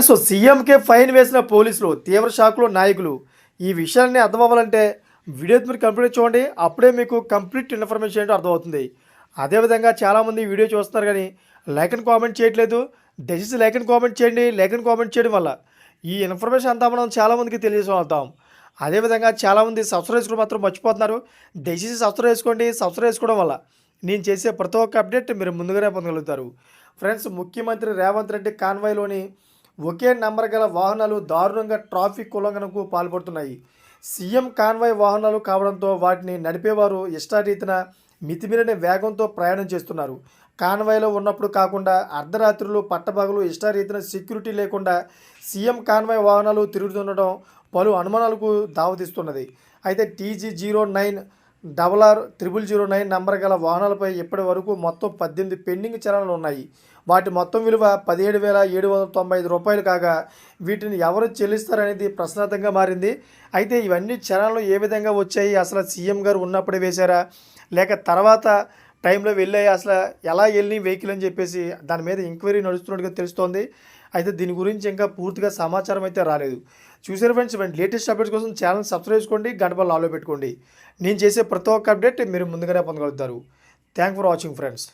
Friends సీఎంకే fine వేసిన పోలీసులు తీవ్ర షాక్లో నాయకులు. ఈ విషయాన్ని అర్థం అవ్వాలంటే వీడియో మీరు కంప్లీట్ చూడండి. అప్పుడే మీకు కంప్లీట్ ఇన్ఫర్మేషన్ ఏంటో అర్థమవుతుంది. అదేవిధంగా చాలామంది వీడియో చూస్తున్నారు కానీ లైక్ అండ్ కామెంట్ చేయట్లేదు. దయచేసి లైక్ అండ్ కామెంట్ చేయండి. లైక్ అండ్ కామెంట్ చేయడం వల్ల ఈ ఇన్ఫర్మేషన్ అంతా మనం చాలామందికి తెలియజేస్తాం అదేవిధంగా చాలామంది సబ్స్క్రైబ్ చేసుకోవడం మాత్రం మర్చిపోతున్నారు. దయచేసి సబ్స్క్రైబ్ చేసుకోండి. సబ్స్క్రైబ్ చేసుకోవడం వల్ల నేను చేసే ప్రతి ఒక్క అప్డేట్ మీరు ముందుగానే పొందగలుగుతారు. ఫ్రెండ్స్ ముఖ్యమంత్రి రేవంత్ రెడ్డి కాన్వాయ్లోని ఒకే నంబర్ గల వాహనాలు దారుణంగా ట్రాఫిక్ ఉల్లంఘనకు పాల్పడుతున్నాయి. సీఎం కాన్వాయ్ వాహనాలు కావడంతో వాటిని నడిపేవారు ఇష్టారీతిన మితిమీరిన వేగంతో ప్రయాణం చేస్తున్నారు. కాన్వాయ్లో ఉన్నప్పుడు కాకుండా అర్ధరాత్రులు పట్టపగలు ఇష్టారీతిన సెక్యూరిటీ లేకుండా సీఎం కాన్వాయ్ వాహనాలు తిరుగుతుండటం పలు అనుమానాలకు దావతీస్తున్నది. అయితే TG zero nine double R triple zero nine number గల వాహనాలపై ఇప్పటి వరకు మొత్తం పద్దెనిమిది పెండింగ్ చలనలు ఉన్నాయి. వాటి మొత్తం విలువ పదిహేడు వేల ఏడు వందల తొంభై ఐదు రూపాయలు కాగా వీటిని ఎవరు చెల్లిస్తారనేది ప్రశ్నార్థంగా మారింది. అయితే ఇవన్నీ చలనలు ఏ విధంగా వచ్చాయి? అసలు సీఎం గారు ఉన్నప్పుడే వేశారా? లేక తర్వాత టైంలో వెళ్ళాయి అసలు ఎలా వెళ్ళి వెహికల్ అని చెప్పేసి దాని మీద ఎంక్వైరీ నడుస్తున్నట్టుగా తెలుస్తోంది. అయితే దీని గురించి ఇంకా పూర్తిగా సమాచారం అయితే రాలేదు. చూసారు ఫ్రెండ్స్ ఇవన్నీ లేటెస్ట్ అప్డేట్స్ కోసం ఛానల్ సబ్స్క్రైబ్ చేసుకోండి గంట ఆలో పెట్టుకోండి. నేను చేసే ప్రతి ఒక్క అప్డేట్ మీరు ముందుగానే పొందగలుగుతారు. Thank for watching friends.